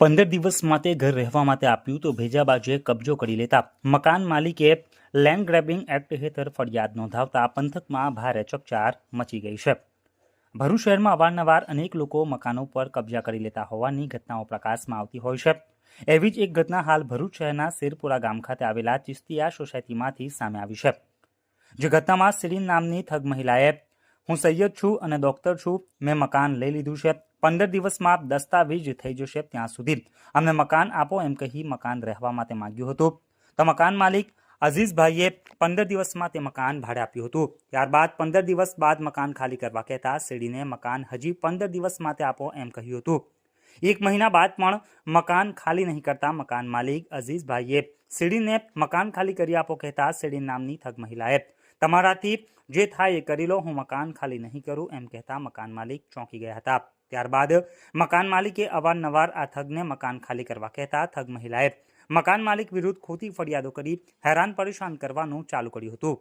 પંદર દિવસ માટે ઘર રહેવા માટે આપ્યું તો ભેજાબાજુએ કબજો કરી લેતા મકાન માલિકે લેન્ડ ગ્રેબિંગ એક્ટ હેઠળ ફરિયાદ નોંધાવતા પંથકમાં ભારે ચકચાર મચી ગઈ છે. ભરૂચ શહેરમાં અવારનવાર અનેક લોકો મકાનો પર કબજા કરી લેતા હોવાની ઘટનાઓ પ્રકાશમાં આવતી હોય છે. એવી જ એક ઘટના હાલ ભરૂચ શહેરના શેરપુરા ગામ ખાતે આવેલા ચિસ્તિયા સોસાયટીમાંથી સામે આવી છે. જે ઘટનામાં સિરીન નામની થગ મહિલાએ હું સૈયદ છું અને ડોક્ટર છું. મેં મકાન લઈ લીધું છે. પંદર દિવસમાં દસ્તાવેજ થઈ જશે ત્યાં સુધી. અમને મકાન આપો એમ કહી મકાન રહેવા માટે માંગ્યું હતું. તો મકાન માલિક અઝીઝભાઈએ પંદર દિવસમાં તે મકાન ભાડે આપ્યું હતું. ત્યારબાદ પંદર દિવસ બાદ મકાન ખાલી કરવા કહેતા સીડીને મકાન હજી પંદર દિવસ માટે આપો એમ કહ્યું હતું. એક મહિના બાદ પણ મકાન ખાલી નહીં કરતા મકાન માલિક અઝીઝભાઈએ સીડીને મકાન ખાલી કરી આપો કહેતા સીડી નામની થગ મહિલાએ તમારાથી જે થાય એ કરી લો, હું મકાન ખાલી નહીં કરું, એમ કહેતા મકાન માલિક ચોંકી ગયા હતા. ત્યારબાદ મકાન માલિકે અવારનવાર આ થગને મકાન ખાલી કરવા કહેતા થગ મહિલાએ મકાન માલિક વિરુદ્ધ ખોટી ફરિયાદો કરી હેરાન પરેશાન કરવાનું ચાલુ કર્યું હતું.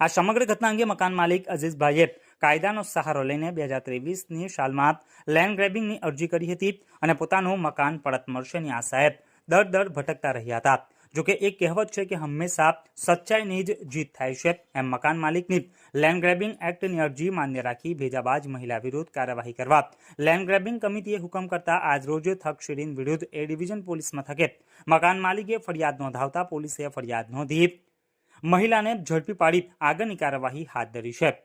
આ સમગ્ર ઘટના અંગે મકાન માલિક અઝીઝભાઈએ કાયદાનો સહારો લઈને બે હજાર ત્રેવીસની સાલમાં લેન્ડ ગ્રેબિંગની અરજી કરી હતી અને પોતાનું મકાન પરત મળશેની આશાએ દર દર ભટકતા રહ્યા હતા. જોકે એક કહેવત છે કે હંમેશા સચ્ચાઈની જ જીત થાય છે. એમ મકાન માલિકની લેન્ડ ગ્રેબિંગ એક્ટની અરજી માન્ય રાખી ભેજાબાજ મહિલા વિરુદ્ધ કાર્યવાહી કરવા. લેન્ડ ગ્રેબિંગ કમિટીએ હુકમ કરતા આજરોજ થકશીરીન વિરુદ્ધ એ ડિવિઝન પોલીસ મથકે. મકાન માલિકે ફરિયાદ નોંધાવતા પોલીસે ફરિયાદ નોંધી. મહિલાને ઝડપી પાડી આગળની કાર્યવાહી હાથ ધરી છે.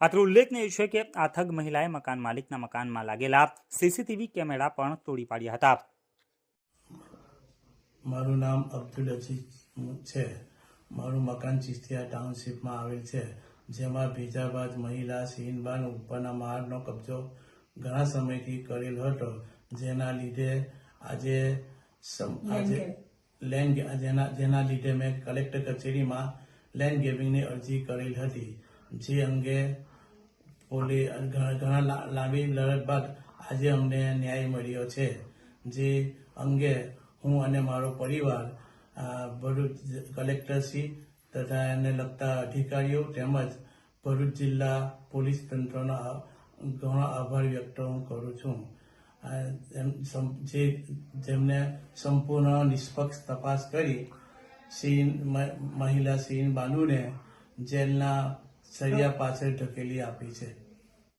અત્રે ઉલ્લેખનીય છે કે આ થગ મહિલાએ મકાન માલિકના મકાનમાં લાગેલા સીસીટીવી કેમેરા પણ તોડી પાડ્યા હતા. મારું નામ અબ્દુલ અજીઝ છે. મારું મકાન ચિસ્તિયા ટાઉનશીપમાં આવેલ છે જેમાં ભીજાબાદ મહિલા સીનબાન ઉપરના માળનો કબજો ઘણા સમયથી કરેલ હતો. જેના લીધે આજે આજે લેન્ડ જેના જેના લીધે મેં કલેક્ટર કચેરીમાં લેન્ડ ગેવિંગની અરજી કરેલ હતી. જે અંગે પોલી ઘણા લાંબી લડત બાદ આજે અમને ન્યાય મળ્યો છે. જે અંગે હું અને મારો પરિવાર ભરૂચ કલેક્ટરશ્રી તથા એને લગતા અધિકારીઓ તેમજ ભરૂચ જિલ્લા પોલીસ તંત્રનો ઘણો આભાર વ્યક્ત હું કરું છું. જે જેમને સંપૂર્ણ નિષ્પક્ષ તપાસ કરી, સીન મહિલા સીન બાનુને જેલના સળિયા પાછળ ધકેલી આપી છે.